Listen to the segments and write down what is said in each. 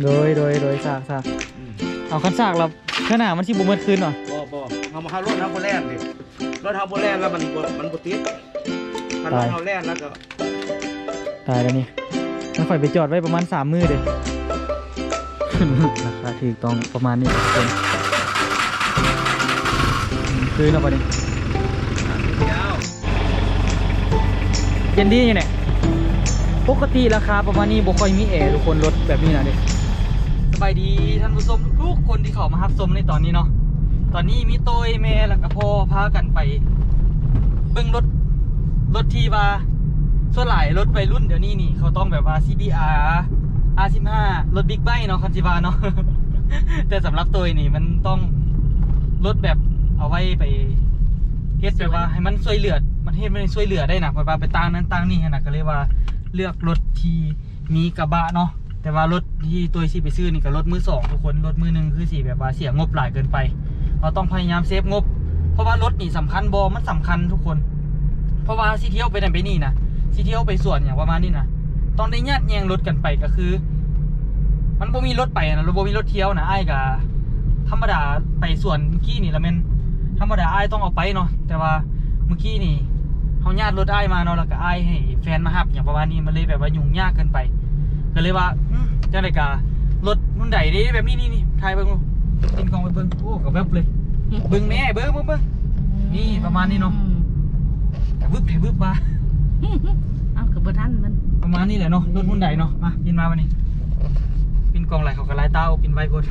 โดยโดยโดยซากซากเอาคันซากเราขนาดมันสิบ่เมื่อคืนหรอบ่บ่เฮามาหารถเฮาบ่แล่นดิรถเฮาบ่แล่นแล้วมันบ่มันบ่ติดถ้ารถเฮาแล่นแล้วก็ตายแล้วนี่มันข่อยไปจอดไว้ประมาณสามมือเด้ราคาถูกต้องประมาณนี้ทุกคนอืมคืนแล้วปะเนี่ยยาวเย็นดียังไงปกติราคาประมาณนี้บ่ค่อยมีแอร์ทุกคนรถแบบนี้นะเด็ส บายดีท่านผู้ชมทุกคนที่เข้ามารับชมในตอนนี้เนาะ ตอนนี้มีโตยแม่แล้วก็พ่อพากันไป เบิ่งรถรถที่ว่าส่วนหลายรถวัยรุ่นเดี๋ยวนี้นี่ เขาต้องแบบว่า CBR R15 รถบิ๊กไบค์เนาะคันจิวาเนาะ แต่สำหรับตัวนี่มันต้องรถแบบเอาไว้ไปเฮ็ดแบบว่าให้มันช่วยเหลือ มันเฮ็ดไม่ได้ช่วยเหลือได้นะแบบว่าไปตั้งนั้นตั้งนี่นะก็เลยว่าเลือกรถที่มีกระบะเนาะ แต่ว่ารถที่ตัวสิไปซื้อนี่ก็รถมือสองทุกคนรถมือหนึ่งคือสีแบบว่าเสียงบหลายเกินไป เราต้องพยายามเซฟงบ เพราะว่ารถนี่สำคัญบอมันสำคัญทุกคน เพราะว่าสิเที่ยวไปไหนไปนี่นะสิเที่ยวไปสวนอย่างประมาณนี้นะต้องได้ญาติแยงรถกันไปก็คือ มันบ่มีรถไปนะรถบ่มีรถเที่ยวนะไอ้ายกะธรรมดาไปสวนเมื่อกี้นี่ละแม่นธรรมดาไอ้ต้องเอาไปเนาะแต่ว่าเมื่อกี้นี่เขาญาติรถไอ้มาเนาะแล้วก็ไอ้ให้แฟนมาหับอย่างประมาณนี้มันเลยแบบว่ายุ่งยากเกินไปก็เลยว่า จังไดการถรุ่นใดเด้แบบนี้นี่นี่ถ่ายเบิ่งดูกินกองไปเบิ่งโอ้กับแวบเลยเบิ่งแม่เบิ่งเบิ่งเบิ่งนี่ประมาณนี้เนาะแต่บึ๊บแต่บึ๊บมาเอากับบทันมันประมาณนี้แหละเนาะรถหุ่นใดเนาะมาปินมาวันนี้ปินกองไหลเขากระไล่เต้าปินใบกด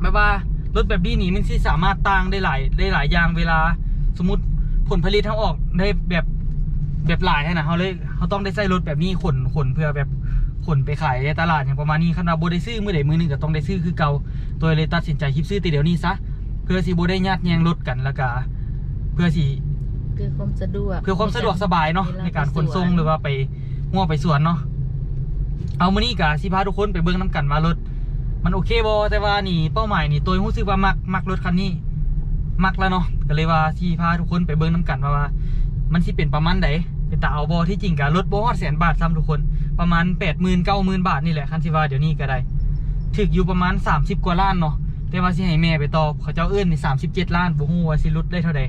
ไม่ว่ารถแบบนี้นี่มันที่สามารถต่างได้หลายได้หลายอย่างเวลา สมมติผลผลิตทั้งออกได้แบบแบบหลายนะเขาเลยเขาต้องได้ใส่รถแบบนี้ขนขนเพื่อแบบ ขนไปขายในตลาดอย่างประมาณนี้ขนาดโบได้ซื้อมือใดมือหนึ่งก็ต้องได้ซื้อคือเก่าตัวเลยตัดสินใจคลิปซื้อตีเดี๋ยวนี้ซะเพื่อสิโบได้ญาติแยงรถกันแล้วก็เพื่อสิคือความสะดวกเพื่อความสะดวกสบายเนาะในการขนส่งหรือว่าไปง่วไปสวนเนาะเอามานี่กะสิพาทุกคนไปเบิ่งน้ำกันว่ารถ มันโอเคบอแต่ว่านี่เป้าหมายนี่ตัวรู้สึกว่ามักมักรถคันนี้ มักแล้วเนาะก็เลยว่าที่พาทุกคนไปเบิ่งน้ำกันว่าว่า มันสิเป็นประมาณใด เป็นตาเอาบอที่จริงกะรถบอดแสนบาทซ้ำทุกคน ประมาณแปดหมื่นเก้าหมื่นบาทนี่แหละคันสิว่าเดี๋ยวนี้ก็ได้ถึกอยู่ประมาณสามสิบกว่าล้านเนาะแต่ว่าสิให้แม่ไปต่อเขาเจ้าเอื้นนี่สามสิบเจ็ดล้านบ่ฮู้ว่าสิลดได้เท่าใด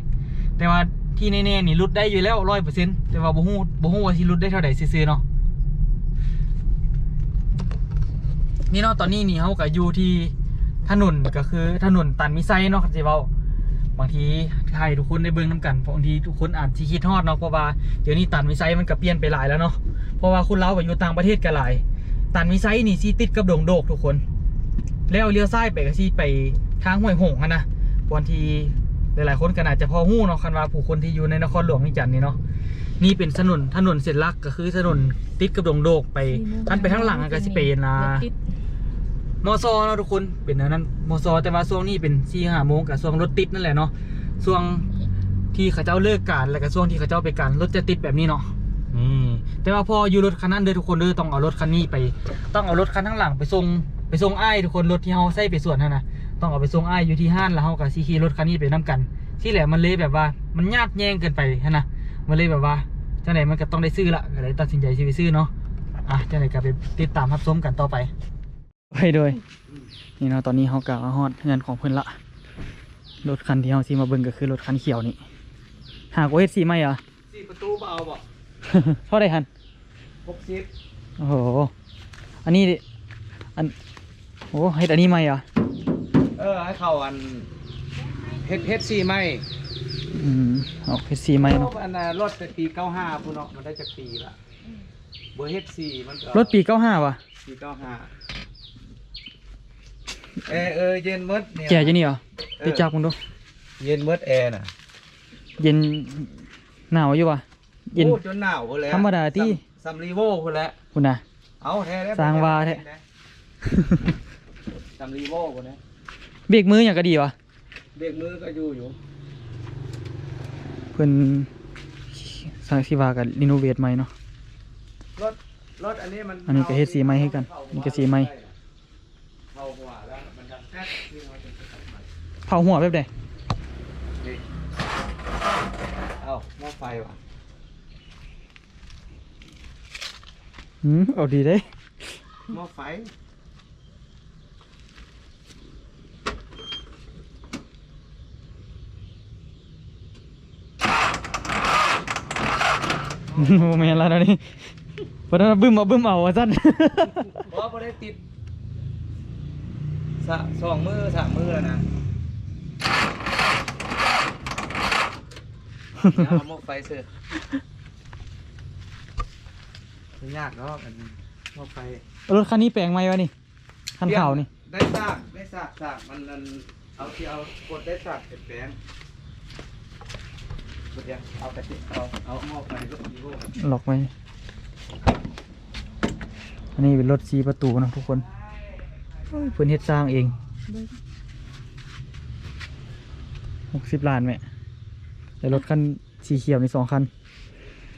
แต่ว่าที่แน่ๆนี่รุดได้อยู่แล้วร้อยเปอร์เซ็นต์แต่ว่าบ่ฮู้บ่ฮู้ว่าสิรุดได้เท่าใดซื่อเนาะนี่เนาะตอนนี้นี่เฮาก็อยู่ที่ถนนก็คือถนนตันมิไซเนาะสิเว้า บางทีให้ทุกคนได้เบิ่งนํกันเพราะบางทีทุกคนอาจสิคิดฮอดเนาะเพราะว่าเดี๋ยวนี้ตันมิไซมันก็เปลี่ยนไปหลายแล้วเนาะเพราะว่าคนเราไปอยู่ต่างประเทศก็หลายตันมิไซนี่สิติดกับดงโดกทุกคน แล้วเลี้ยวซ้ายไปก็สิไปทางห้วยหงส์อะนะบางทีหลายๆคนก็อาจจะพอหู้เนาะคันว่าผู้คนที่อยู่ในนครหลวงนี่จันทน์นี่เนาะนี่เป็นถนนถนนเส้นหลักก็คือถนนติดกับดงโดกไปอันไปทางหลังอะก็สิเป็นนะรถติด มอซอเนาะทุกคนเป็นอันนั้นมอซอแต่ว่าช่วงนี้เป็นสี่ห้าโมงกับช่วงรถติดนั่นแหละเนาะช่วงที่เขาเจ้าเลิกการแล้วก็ช่วงที่เขาเจ้าไปการรถจะติดแบบนี้เนาะนี่แต่ว่าพออยู่รถคันนั้นเด้อทุกคนเด้อต้องเอารถคันนี้ไป ต้องเอารถคันข้างหลังไปส่งไปส่งไอ้ทุกคนรถที่เฮาใส่ไปสวนนั่นนะต้องเอาไปส่งไอ้อยู่ที่ห้านแล้วเฮาก็สิขี่รถคันนี้ไปนํกัน ที่แหละมันเลยแบบว่ามันญาติแย่งเกินไปฮะนะมันเลยแบบว่าเจังไหนมันก็ต้องได้ซื้อละก็เลยตัดสินใจซื้อไปซื้อเนาะอะจังไหนก็ไปติดตามรับชมกันต่อไป ไปโดยนี่เนาะตอนนี้เฮากะมาฮอดเงินของเพิ่นละรถคันที่เฮาสิมาเบิ่งก็คือรถคันเขียวนี่หากว่าเฮ็ดสีใหม่เหรอสี่ประตูเบเอาบ่เท่าไดหันหกสิบโอ้โหอันนี้ดิอันโอ้เฮ็ดอันนี้ใหม่เหรอเออให้เขาอันเฮ็ดเฮ็ดสี่ไหมอืมเอาเฮ็ดสีใหม่เนาะอันน่ะรถแต่ปีเก้าห้าพุ่นเนาะมันได้จากปีละเบอร์เฮ็ดสี่มันก็รถปี95ว่ะปีเก้าห้า เออเออเย็นหมดเนี่ย แก่จะนี่เหรอติดจับมึงดูเย็นหมดแอร์น่ะเย็นหนาวอยู่ว่ะเย็น โอ้จนหนาวพุ่นแล้วธรรมดาที่ ซัมรีโวพุ่นแล้วคุณนะ เอาแท้ได้สร้างวาแท้ ซัมรีโวพุ่นนะเบรกมืออย่างก็ดีวะเด็กมือก็อยู่อยู่เพิ่นสร้างสิว่ากันรีโนเวทใหม่เนาะ รถรถอันนี้มันอันนี้ก็เฮ็ดสีใหม่ให้กันนี่ก็สีใหม่เข้าหัว เผาหัวแบบไหนเอาหม้อไฟว่ะอืมเอาดีเลยหม้อไฟโมเมนต์แล้วนี่พอนั้นบึ้มเอาบึ้มเอาว่าสั้นเพราะได้ติด สะสองมือสามมือแล้วนะเดี๋ยวเอาหม้อไฟเสิร์ฟไม่ยากเนาะอันนี้หม้อไฟรถคันนี้แปลงไหมวะนี่คันขาวนี่ได้ซากได้ซากซากมันมันเอาที่เอากดได้ซากเป็นแปลงกดยังเอาไปติเอาเอาหม้อไฟก็อีโก้หลอกไหมอันนี้เป็นรถสีประตูนะทุกคนโอ้ย เพิ่นเฮ็ดสร้างเองหกสิบล้านแม่แต่รถคันสีเขียวนี่สองคัน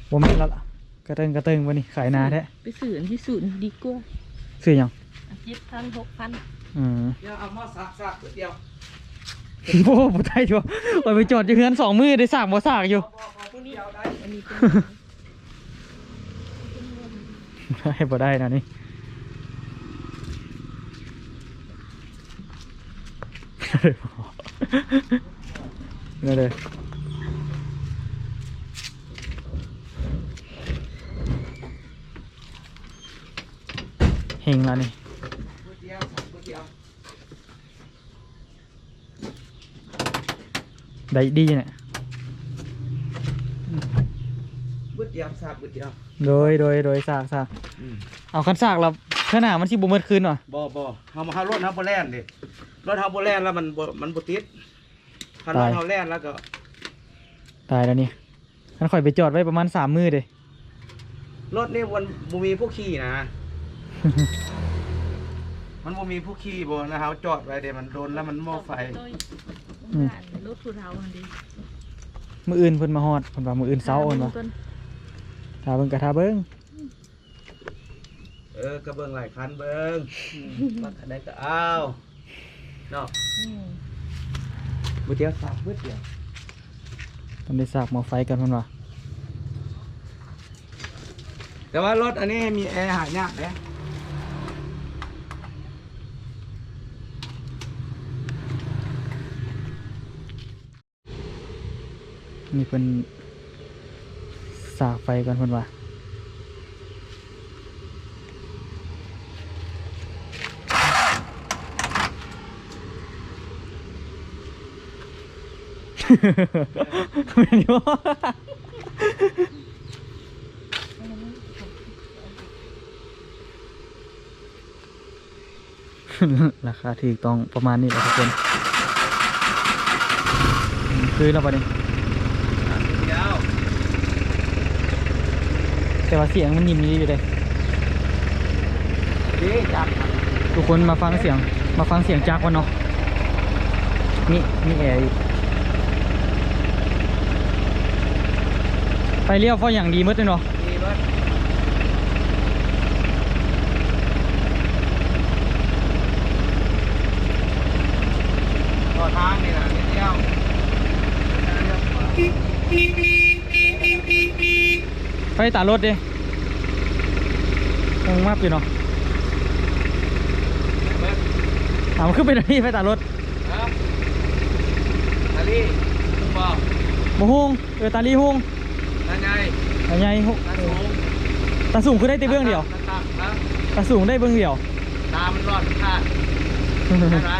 ว่าแม่นแล้วล่ะกระเติงกระเติงวันนี้ขายนาแท้ไปสื่ออันที่ศูนย์ดีกว่าซื้อหยังเจ็ดพันหกพันอืมเดี๋ยวเอาหม้อซักซักเดียวโอ้บ่ได้ชัวร์ไปจอดอยู่เฮือนสองมือได้สากบ่สากอยู่พอพอพวกนี้เอาได้อันนี้ เป็นได้บ่ได้นะนี่นี่เลยเฮงแล้วนี่ก๋วยเตี๋ยวก๋วยเตี๋ยวได้ดีเนี่ยก๋วยเตี๋ยวซักก๋วยเตี๋ยวโดยโดยโดยสากสากเอาคันสากเราขนาดมันสิบ่เมิดคืนว่ะบ่บ่เฮามาเฮารถเฮาบ่แล่นดิ รถเฮาบ่แล่นแล้วมันบ่มันบ่ติดคันรถเฮาแล่นแล้วก็ตายแล้วนี่คันข่อยไปจอดไว้ประมาณสามมือเด้รถนี่มันบ่มีผู้ขี่นะ มันบ่มีผู้ขี่บ่นะเฮาจอดไว้เดี๋ยวมันโดนแล้วมันหม้อไฟอืม รถทุเทาอันดีมืออื่นเพิ่นมาฮอดเพิ่นว่ามืออื่นเช้าโอนวะก่อนถ้าเบิ่งกะถ้าเบิ่งเออก็เบิ่งหลายคันเบิ่งมาคันใดก็เอา เนาะอืมก๋วยเตี๋ยวซักก๋วยเตี๋ยวตอนได้สากหมอไฟกันเพิ่นว่าแต่ว่ารถอันนี้มีแอร์หายากเด้นี่เพิ่นสากไฟกันเพิ่นว่า แม่นอยู่ราคาถูกต้องประมาณนี้แหละทุกคนอืมคือแล้วปะเนี่ยเดี๋ยวแต่ว่าเสียงมันนิ่มดีอยู่เลยนี่จับทุกคนมาฟังเสียง มาฟังเสียงจากวันเนาะ นี่นี่แอร์อีก ไปเลี้ยวเพราะอย่างดีหมืดเลยเนาะนี่รถต่อทางนี่นะนิดเดียวไปตารถดิคงมากอยู่เนาะเบิดถามขึ้นไปหน่อยไปตารถครับนาลีคุณบอกบ่ฮุงเออตาลีฮุง นั่นไงตาใหญ่ฮุงตาสูงตาสูงคือได้แต่เบื้องเดียวตาต่ำครับตาสูงได้เบื้องเดียว ตา มันหลอดขาดใช่ไหม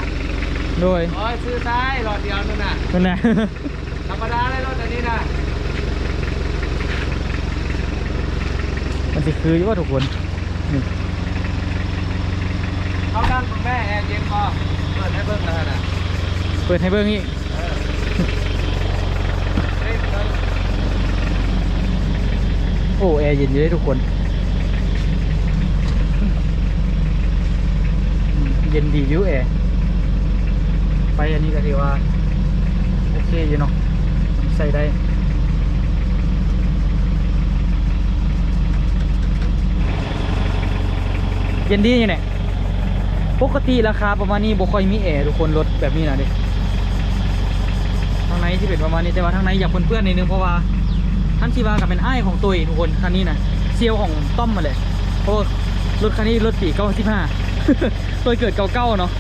โดยโอ้ยซื้อซ้ายหลอดเดียวนั่นน่ะนั่นแหละธรรมดาเลยรถอันนี้น่ะมันสิคืออยู่ว่าทุกคนนี่เขาดันคุณแม่แอร์เย็นพอเปิดให้เบิ่งแล้วน่ะเปิดให้เบื้องอีก อ้แอร์เย็นอยู่เลยทุกคน เย็นดีวิวแอร์ไปอันนี้ก็ถือว่า โอเคอยู่เนาะใส่ได้เย็นดีอย่เนี่ยปกติราคาประมาณนี้บ่ค่อยมีแอร์ทุกคนรถแบบนี้นะเด็ทางในที่เป็นประมาณนี้แต่ว่าทางในอยากเพื่อนๆนิดนึงเพราะว่า ท่านชีวากับเป็นไอ้ายของตัวเองทุกคนคันนี้นะเซียวของต้อมมาเลยเพราะว่ารถคันนี้รถปีเก้าสิบห้าตัวเกิดเก่าเก้าเนาะ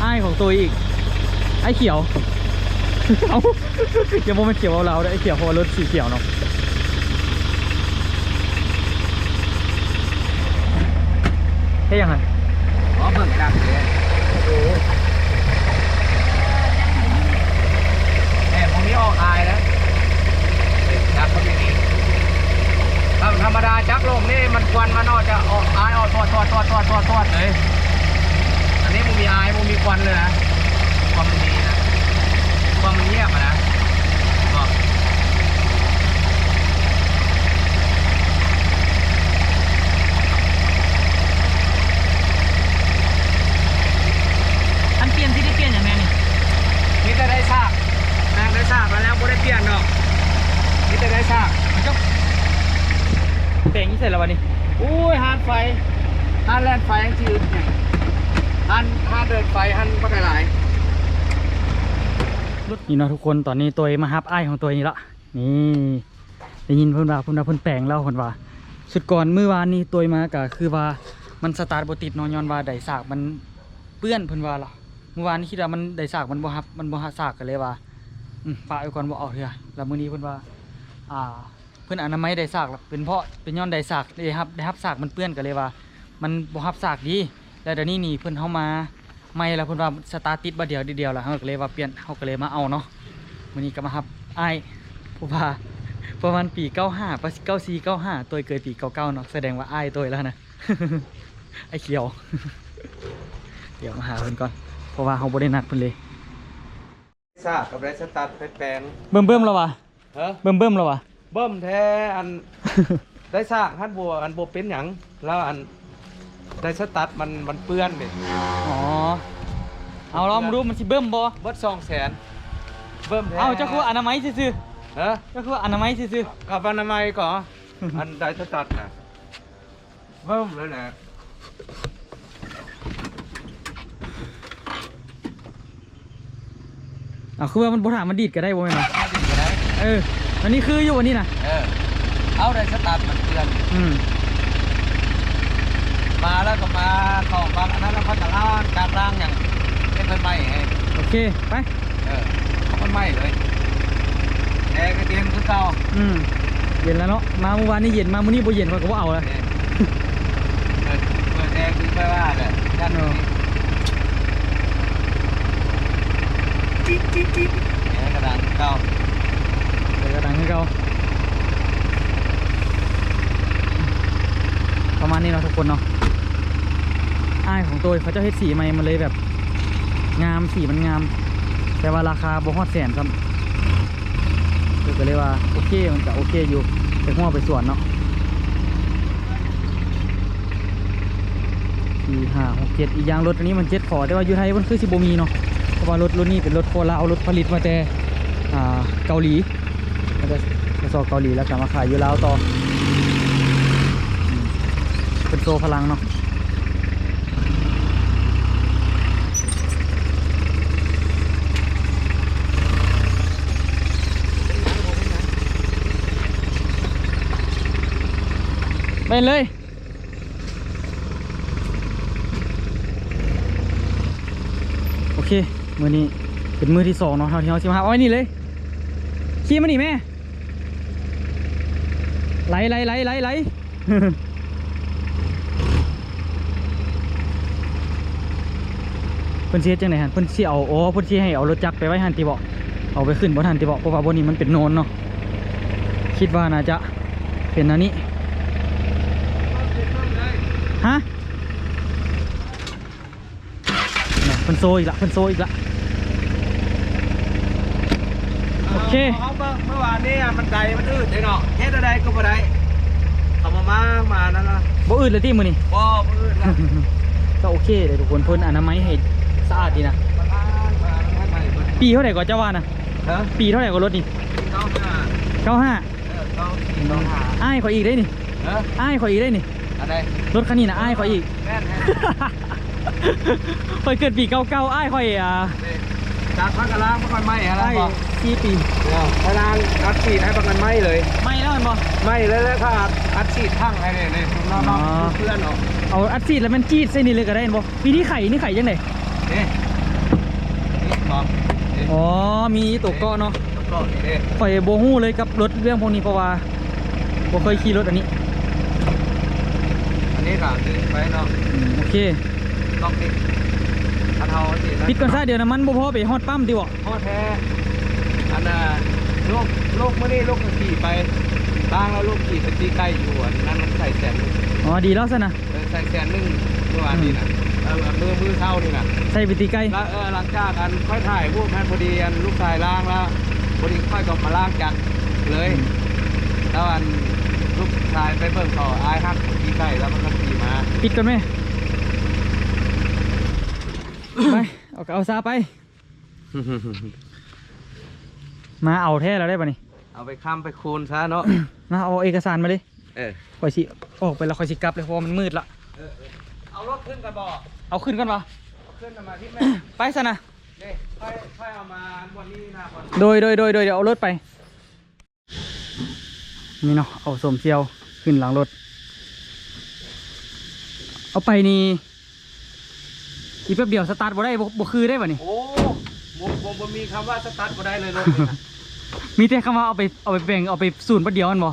ไอ้ายของตัวอีก ไอ้เขียวเอาอย่าโมมันเขียวเอาเราได้ไอ้เขียวเพราะว่ารถสีเขียวเนาะเฮ้ยยังไงอ๋อเบิ่งดังเลยแหมพวกนี้ออกอายนะ จักเขาอย่างนี้ถ้าธรรมดาจักลงนี่มันควันมันออกจะออกอายออกทอดทอดทอดทอดทอดทอดเลยอันนี้มันมีอายมันมีควันเลยนะความมันดีนะความมันเงียบอะนะบอก อันเปลี่ยนที่ได้เปลี่ยนอย่างไงนี่ มีแต่ได้ซากนางได้ซากมาแล้วไม่ได้เปลี่ยนหรอกมีแต่ได้ซาก แปลงนี่ใส่แล้ววะนี่ อุ้ยฮานไฟฮานแลนไฟยังจืดเนี่ยฮานฮานเดินไฟฮานปักหลาย นี่เนาะทุกคนตอนนี้ตัวมาฮับไอ้ของตัวนี้ละนี่ได้ยินเพิ่อนว่าเพิ่อนว่าเพิ่อนแปลงแล้วเพิ่นว่าสุดก่อนเมื้อวานนี้ตัวมาก็คือว่ามันสตาร์ทบติดนอนย้อนว่าไดสากมันเปื้อนเพิ่อนว่าล่ะเมื่อวานนี้คิดว่ามันไดสากมันบ่ฮับมันบ่ฮับสากกันเลยว่าอืมปะไว้ก่อนบ่เอาเถอะแล้วมื้อนี้เพิ่อนว่าอ่าเพิ่อนอนามัยไดสากเป็นเพราะเป็นย้อนไดสากได้ฮับได้ฮับสากมันเปื้อนกันเลยว่า มันบ่ฮับสากดีแล้วเดี๋ยวนี้นี่เพิ่อนเฮามา ไม่แล้วเพิ่นว่าสตาร์ทติดบ่เดียวเดียวแล้วเฮาก็เลยว่าเปลี่ยนเฮาก็เลยมาเอาเนาะวันนี้ก็มาครับไอ้ายผู้พาประมาณปี95ปะ94 95ตัวเกิดปี99เนาะแสดงว่าไอ้ายตัวแล้วนะไอ้เขียว เดี๋ยวมาหาเพิ่นก่อนเพราะว่าเขาบ่ได้นัดเพิ่นเลยซากกับไรสตาร์ทไฟแปลงเบิ่มเบิ่มแล้ววะเฮ้อเบิ่มเบิ่มแล้ววะเบิ่มแท้อัน ได้ซากฮันบัวอันบัวเป็นหยังแล้วอัน ได้สตาร์ทมันมันเปื้อนเลยอ๋อ เอาลองมาดูมันสิเบิ่มบ่เบิดสองแสนเบิ่มแท้เอาเจ้าคืออนามัยซื่อเฮ้อๆเจ้าคืออนามัยซื่อกับอนามัยก่อนอันได้สตาร์ทนะเบิ่มเลยนะๆเอาคือว่ามันบ่ถามมันดีดก็ได้บ่แม่นบ่มาดิก็ได้เออ อันนี้คืออยู่อันนี้นะเออเอาได้สตาร์ทมันเปื้อน อืม มาแล้วก็มาเข้าบางอันนั้นแล้วพัฒนาการร่างอย่างเป็นต้นไม้ให้โอเค ไป เออเขาต้นไม้เลยแอร์ก็เตียงคือเก่าอืมเย็นแล้วเนาะ มาเมื่อวานนี้เย็น มามื้อนี้บ่เย็นข้อยก็บ่เอาแล้วเนี่ยเปิดเปิดแอร์คือไม่ว่าเลยด้านนี้จิ๊ดจิ๊ดจิ๊ดแอร์กระดานเก่าเดี๋ยวก็ดังให้เขาประมาณนี้เนาะทุกคนเนาะ อ้ายของตัวเขาเจะเฮ็ดสีใหม่มันเลยแบบ งามสีมันงาม แต่ว่าราคาบ่ฮอดแสนครับก็เลยว่าโอเคมันจะโอเคอยู่แต่หัวไปสวนเนาะสี่ห้าหกเจ็ดอีกอย่างรถอันนี้มันเจ็ดขอแต่ว่าอยู่ไทยมันคือสิบมีเนาะเพราะว่ารถรุ่นนี้เป็นรถโคราเอารถผลิตมาแต่อ่าเกาหลีแล้วก็ไปโซเกาหลีแล้วกลับมาขายอยู่ลาวต่อเป็นโซพลังเนาะ ไปเลย โอเค มือนี้เป็นมือที่สองเนาะเท่าที่เราสิมาเอาไว้นี่เลย ขี่มาหนีแม่ ไหลไหลไหลไหลไหลเพิ่นเฮ็ดจังได๋ฮะเพิ่นเสิเอาโอ้เพิ่นเสิให้เอารถจักรไปไว้หันติบ่เอาไปขึ้นบ่ทันติบ่เพราะว่าบนนี้มันเป็นโนนเนาะคิดว่าน่าจะเป็นอันนี้ฮะ น่ะเพิ่นโซอีกละเพิ่นโซอีกละ โอเคเขาเมื่อเมื่อวานนี้มันไดมันอืดเลยเนาะเฮ็ดอะไรก็บ่ได้เขามามามานั่นนะบ่อืดเลยติมื้อนี้บ่บ่อืดละก็โอเคเลยทุกคนเพิ่นอนามัยให้สะอาดดีนะมาล้างมาล้างให้เบิดปีเท่าไหร่ก็เจ้าว่านะฮ้อปีเท่าไหร่ก็รถนี่เก้าห้าเก้าห้าเออเก้าเก้าห้าอ้ายขออีกได้นี่เฮ้ออ้ายขออีกได้นี่อะไรรถคันนี้นะอ้ายขออีกแม่นแม่น คอยเกิดปีเก้าเก้าอ้ายขอยอ่าจากพักกะล้างพักมันไหม้อะไรอ้ายบอกสี่ปีพล้างอัดฉีดให้พักมันไหม้เลยไม่แล้วแมันบ่ไหม้เลยแล้วถ้าอัดฉีดทั้งให้เลยเลยนอนอ๋อๆเพื่อนเนาะเอาอัดซีดแล้วมันจี๊ดใส่นี่เลยก็ได้แม่นบ่ปีนี้ไข่นี่ไข่ยังไงนี่นี่บอกนี่อ๋อมีตัวเกาะเนาะเกาะนี่เด้ข่อยโบฮู้เลยกับรถเรื่องพวกนี้เพราะว่าบ่เคยขี่รถอันนี้อันนี้ก็ดึงไปเนาะอืมโอเค ต้องติดอันเทาสินะปิดก่อนซะเดี๋ยวน้ำมันบ่พอไปฮอดปั๊มดิบ่พ่อแท้อันน่ะลูกลูกเมื่อนี้ลูกก็ขี่ไปบ้างแล้วลูกขี่ไปตีใกล้อยู่อันนั้นมันใส่แสนหนึ่งอ๋อดีแล้วซะนะเออใส่แสนหนึ่งเมื่อวานนี้นะเออมือมือเท่านี่นะใส่ไปตีไกลแล้วเออหลังจากอันค่อยถ่ายพวกนั้นพอดีอันลูกชายล้างแล้วพอดีค่อยก็มาล้างจักรเลยแล้วอันลูกชายไปเบิ่งต่ออายฮักขี่ใกล้แล้วมันก็ขี่มาปิดก่อนไหม ไป เอาเอาซาไป มาเอาแท้แล้วได้ป่ะนี่ เอาไปค้ำไปคูณซะเนาะ มาเอาเอกสารมาเลยเออข่อยสิออกไปแล้วข่อยสิกลับเลยเพราะว่ามันมืดละ เอารถขึ้นกันบ่เอาขึ้นกันวะเอาขึ้นกันมาที่แม่ไปซะนะนี่ค่อยค่อยเอามาวันนี้นะวันโดยโดยโดยโดยเดี๋ยวเอารถไป นี่เนาะเอาสมเซียวขึ้นหลังรถ เอาไปนี่ อีกแป๊บเดียวสตาร์ทบ่ได้บ่บ่คือได้ป่ะนี่โอ้ผมผมผมมีคำว่าสตาร์ทก็ได้เลยรถนี่นะมีแต่คำว่าเอาไปเอาไปแบ่งเอาไปศูนย์ประเดียวมันบ่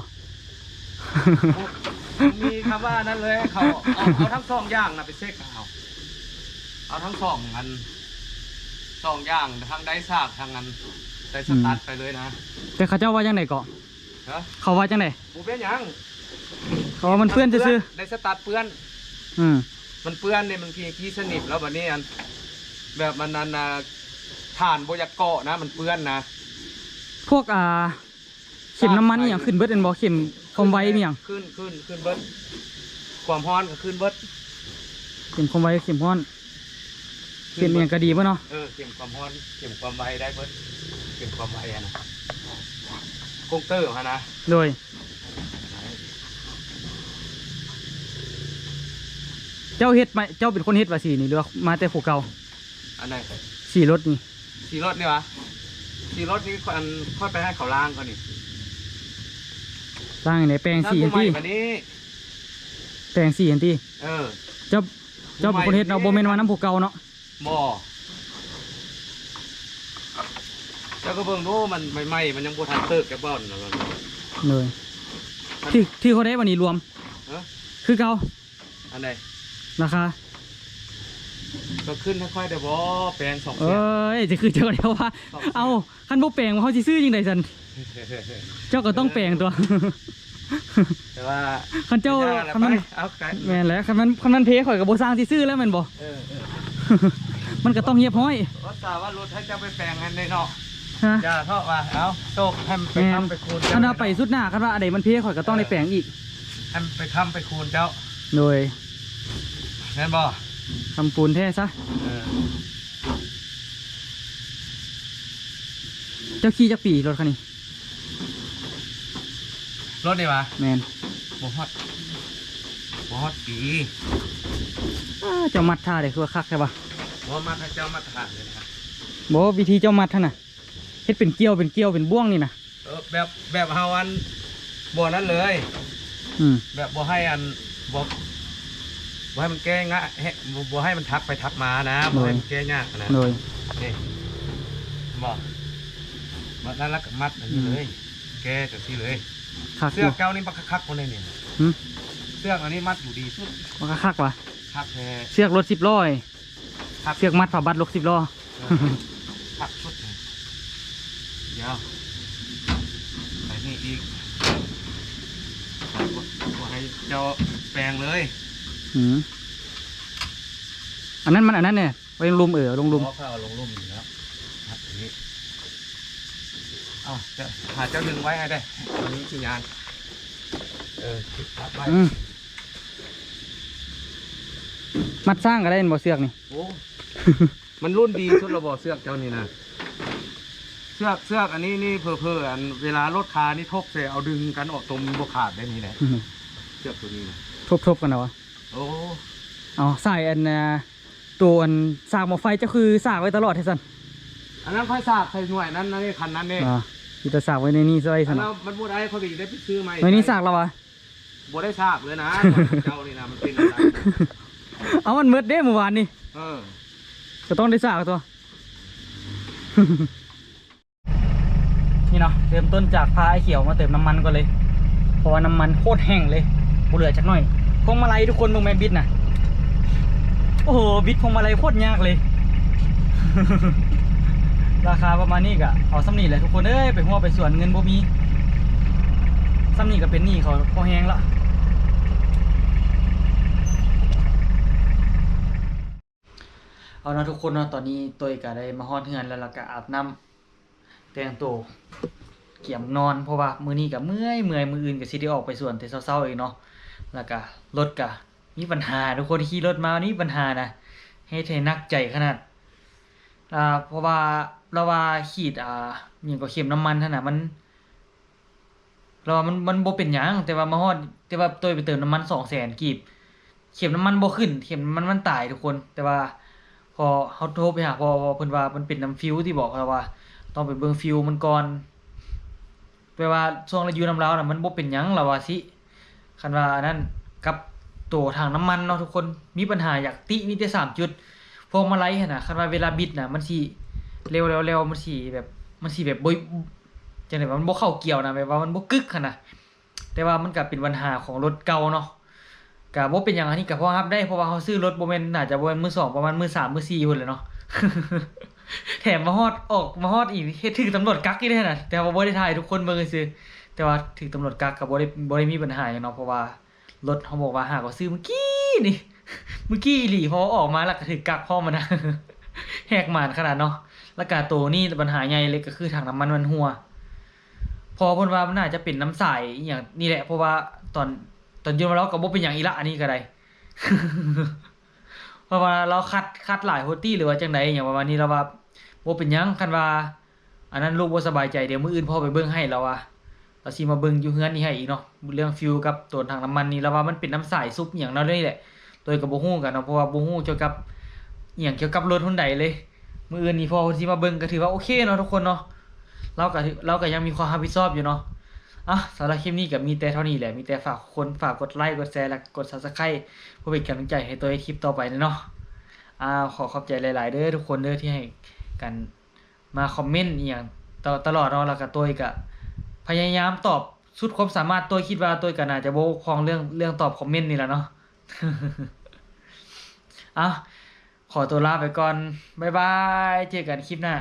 ผมมีคำว่านั้นเลยเขาเอาเอาทั้งสองอย่างนะไปเช็คเอาเอาทั้งสองอันสองอย่างทั้งได้ซากทั้งอันได้สตาร์ทไปเลยนะแต่เขาเจ้าว่าจังไดเกาะฮะเขาว่าจังไดบูเป็นหยังเขาว่ามันเพื่อนซื่อได้สตาร์ทเปื้อน ๆอืม มันเปื้อนเนี่ยมันกี่กี่สนิทแล้วบัดนี้อันแบบมันนันนะฐานโบอยากเกาะนะ มันเปื้อนนะพวกอ่าเข็มน้ำมันอหย่างขึ้นเบิดเป็นบ่เข็มความไวมีหยังขึ้นขึ้นขึ้นเบิดความร้อนก็ขึ้นเบิดเข็มความไวเข็มร้อนเข็มอหย่างก็ดีป่ะเนาะเออเข็มความร้อนเข็มความไวได้เบิดเข็มความไวอะนะกงเตอร์ฮะนะโดย เจ้าเฮ็ดมาเจ้าเป็นคนเฮ็ดว่าสีนี่หรือว่ามาแต่ผู้เก่าอันไหนสีรถนี่สีรถนี่วะสีรถนี่อันค่อยไปให้เขาล้างก่อนนี่ร่างไหนแปลงสีถ้าเห็นผู้ที่ใหม่วันนี้แปลงสีเห็นที่เออ เจ้าเจ้าเป็นคนเฮ็ดเนาะบ่แม่นว่าน้ำผู้เก่าเนาะบ่เจ้าก็เบิ่งดูมันใหม่ๆมันยังบ่ทันเติกแกบ่อนนะมันเลยที่ที่เขาได้วันนี้รวมเออคือเก่าอันไห นราคาก็ขึ้นค่อยๆเดี๋ยวบ่แปลงสองเอแสน้ยจะคือเจ้าเดียวว่าสองเอาคันบ่แปลงว่าเขาสิซื้อจังได๋ซั่นเจ้าก็ต้องแปลงตัว แต่ว่าคันเจ้าไม่ได้คันมัน ไปเอาไก่แม่นแหล้วคันมันคันมันเพข่อยก็บ่สร้างสิซื้อแล้วแม่นบ่ เออเออมันก็ต้องเฮียบห้อยรถสาว่ารถให้เจ้าไปแปลงให้ในเนาะฮะอย่าเท่าว่าเอาโตกให้มันไปแม่นทำไปคูณคันว่าไปสุดหน้าคันว่าอันใดมันเพข่อยก็ต้องได้แปลงอีก ให้มันไปทำไปคูณเจ้า โดย แม่นบ่ทำปูนแท้ซะ เออเจ้าขี่จักปีรถคันนี้ รถนี่วะแม่นบ่ฮอดบ่ฮอดปีอ้าเจ้ามัดท่าได้คือว่าคักใช่ปะบ่มาให้เจ้ามาตรฐานเลยนะครับบ่วิธีเจ้ามัดท่านน่ะเฮ็ดเป็นเกลียวเป็นเกลียวเป็นบ่วงนี่น่ะเออแบบแบบเฮาอันบ่นั้นเลย อืม แบบบ่ให้อันบ่ บ่ให้มันแก้ง่ายให้บ่บ่ให้มันทักไปทักมานะบ่ให้มันแก้ยากนะโดยนี่บ่มัดนั้นแล้วก็มัดอันนี้อืมเลย แก้จังซี่เลย คักอเสื้อยู่เก้านี่ปักคักๆคนเลยนี่หึเสื้ออันนี้มัดอยู่ดีสุดมันก็คักว่ะคักแท้เสือกรถ10ล้อไอ้คักเสือกมัดผ้าบัดรถ10ล้อ เออคักสุดเลยเดี๋ยวใส่นี่อีกใส่บ่บ่ให้เจ้าแปลงเลย อืมอันนั้นมันอันนั้นเนี่ยไว้ลงลุมเออลงลุมเพราะเขาเอาลงลุ่มอยู่แล้วครับอย่างนี้เอาจะหาเจ้าดึงไว้ให้ได้ตอนนี้คือยานเออติดทับไว้อืมมัดสร้างก็ได้บ่เสือกนี่โอ้มันรุ่นดีสุดระบบเสือกเจ้านี่นะเสือกเสือกอันนี้นี่เพอเพอๆอันเวลารถคานี่ทบเสเอาดึงกันออกตรงบขาดได้นี่แหละเสือกตัวนี้นะทบๆกันเอาวะ โอ้เอาใส่อันน่ะตัวอันสากหมอไฟเจะคือสากไว้ตลอดให้สันอันนั้นค่อยสาบใส่หน่วยนั้นนะนี่คันนั้นนี่อ่าที่จะสากไว้ในนี้ซะไว้อัสันนนั้นเนาะมันบูได้เขาดีได้ไปซื้อไหมในนี้สากแล้ววะ บูได้ทราบเลยนะ เจ้านี่นะมันเป็นอะไรเอามันมืดเด้เมื่อวานนี่ เออก็ต้องได้สากตัวเนาะเริ่มต้นจากพาไอ้เขียวมาเติมน้ำมันก่อนเลย เพราะว่าน้ำมันโคตรแห้งเลยบุเหลือจักหน่อย พวงมาลัยทุกคนมึงแม่บิดนะโอ้โหบิดพวงมาลัยโคตรยากเลย ราคาประมาณนี้กะเอาซ้ำนี่แหละทุกคนเอ้ยไปหัวไปสวนเงินบ่มีซ้ำนี่ก็เป็นหนี้เขาพอแห้งละเอานะทุกคนเนาะตอนนี้ตัวก็ได้มาฮอดเฮือนแล้วล้วก็อาบน้ำแต่งตัวเกี่ยมนอนเพราะว่ามื้อนี้ก็เมื่อยเมื่อยมื้ออื่นก็สิได้ออกไปสวนแต่เช้าๆอีกเนาะ แล้วก็รถก็มีปัญหาทุกคนขี่รถมานี่ปัญหานะให้เทนักใจขนาดอ่าเพราะว่าเราว่าขีดอ่าอหย่างก็เข็มน้ำมันท่านน่ะมันเราว่ามันมันบ่เป็นหยังแต่ว่ามาฮอดแต่ว่าตัวไปเติมน้ำมัน200,000กีบเข็มน้ำมันบ่ขึ้น เข็มน้ำมันมันตายทุกคน แต่ว่าพอเฮาโทรไปหาพอพอเพิ่นว่ามันเป็นน้ำฟิวที่บอกเราว่า ต้องไปเบิ่งฟิวมันก่อนแปลว่าช่วงเราอยู่น้ำเราน่ะมันบ่เป็นหยังเราว่าสิ คันว่านั้นกับตัวถังน้ำมันเนาะทุกคนมีปัญหาอยากติมีแต่สามจุดพวงมาลัยหั่นนะคันว่าเวลาบิดน่ะมันสิเร็วๆเร็วมันสิแบบมันสิแบบบ่จังได๋ว่ามันบ่เข้าเกี่ยวนะแบบว่ามันบ่กึกหั่นน่ะแต่ว่ามันก็เป็นปัญหาของรถเก่าเนาะก็บ่เป็นหยังอันนี้ก็พอรับได้เพราะว่าเขาซื้อรถบ่แม่นน่าจะบ่แม่นมือสองประมาณมือสามมือสี่พุ่นแหละเนาะแถมมาฮอดออกมาฮอดอีกเฮ็ดถึงตำรวจกักอีกได้น่ะแต่ว่าบ่ได้ถ่ายทุกคนเบิ่งซื่อ แต่ว่าถึงตำรวจกักก็บ่ได้บ่ได้มีปัญหาหยังเนาะเพราะว่ารถเขาบอกว่าหากว่าซื้อเมื่อกี้นี่เมื่อกี้อีหลีพอออกมาแล้วก็ถึงกักพ่อมันนะแหกหมานขนาดเนาะแล้วก็ตัวนี้ปัญหาใหญ่เลยก็คือถังน้ำมันมันหัว พอเพิ่นว่ามันน่าจะเป็นน้ำใสอย่างนี่แหละ เพราะว่าตอนตอนยืนมาแล้วก็บ่เป็นหยังอีละอันนี้ก็ได้เพราะว่าเราคัดคัดหลายโฮตี้หรือว่าจังไดอย่างประมาณนี้เราว่าบ่เป็นยังคันว่า อันนั้นลูกบ่สบายใจเดี๋ยวมื้ออื่นพ่อไปเบิ่งให้เราว่า เราสิมาเบิ่งอยู่เฮือนนี่ให้อีกเนาะเรื่องฟิวกับตัวถังน้ำมันนี่เราว่ามันเป็นน้ำใสซุปอหย่างเราเลยแหละโดยกับบ่ฮู้กันเนาะเพราะว่าบ่ฮู้เกี่ยวกับอย่างเกี่ยวกับรถหุ่นใดเลยมื้ออื่นนี่พอสิมาเบิ่งก็ถือว่าโอเคเนาะทุกคนเนาะเราก็เราก็ยังมีความรับผิดชอบอยู่เนาะอะสำหรับคลิปนี้ก็มีแต่เท่านี้แหละ มีแต่ฝากคนฝากกดไลค์ กดแชร์ และกด Subscribe เพื่อเป็นกำลังใจให้ตัวคลิปต่อไปเนาะอ่าขอขอบใจหลาย ๆ เด้อทุกคนเด้อที่ให้กันมาคอมเมนต์อย่างตลอดเนาะแล้วก็ตัวก็ พยายามตอบสุดความสามารถตัวคิดว่าตัวก็น่าจะโบ่คลองเรื่องเรื่องตอบคอมเมนต์นี่แหละเนาะอะขอตัวลาไปก่อน บ๊ายบาย เจอกันคลิปหน้า